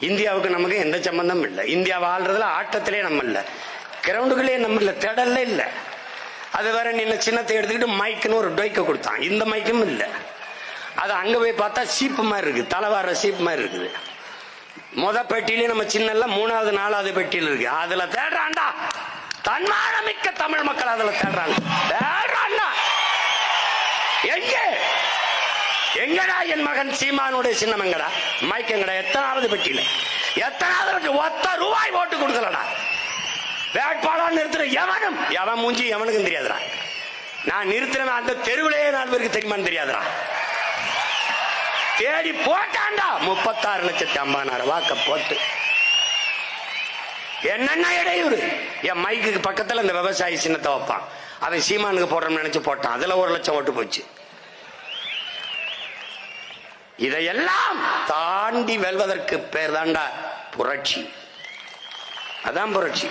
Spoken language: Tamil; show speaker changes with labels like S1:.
S1: இந்தியாவுக்கு நமக்கு எந்த சம்பந்தமும் இல்லை. இந்தியா வாழ்றதுல ஆட்டத்திலே நம்ம இல்லை. கிரவுண்டுகளே நம்ம இல்லை. திடல்ல இல்லை. அது வேற நின்ன சின்னத்தை எடுத்துக்கிட்டு மைக்குன்னு ஒரு டொய்க்க கொடுத்தான். இந்த மைக்கும் இல்லை. அது அங்க போய் பார்த்தா சீப்பு மாதிரி இருக்கு தலைவார சீப்பு மாதிரி இருக்குது. முத பெட்டியிலே நம்ம சின்னல்ல மூணாவது நாலாவது பெட்டியில் இருக்கு. அதுல தேடுறான்டா. தன்மானமிக்க தமிழ் மக்கள் அதுல தேடுறாங்க. தேடுறான்டா. எங்கே? எங்கடா என் மகன் சீமானுடைய சின்னம் எங்கடா? மைக் எங்கடா? எத்தனாவது பெட்டியில. எத்தனாவது ஒத்த ரூபாய் ஓட்டு கொடுக்கலடா. வேட்பாளர் நிறுத்துற எவனும்? எவன் மூஞ்சி எவனுக்கும் தெரியாதுடா. நான் நிறுத்தின அந்த தெருவிலேயே நாலு பேருக்கு தெரியுமான்னு தெரியாதுடா. தேடி போட்டான்டா. முப்பத்தாறு லட்சத்தி ஐம்பதாயிரம் வாக்க போட்டு. என்னென்ன இடையூறு? என் மைக்குக்கு பக்கத்துல இந்த விவசாயி சின்னத்தை வைப்பான். அவன் சீமானுக்கு போடுறோம்னு நினச்சி போட்டான். அதுல ஒரு லட்சம் ஓட்டு போச்சு. இதையெல்லாம் தாண்டி வெல்வதற்கு பேர் தாண்டா புரட்சி. அதான் புரட்சி.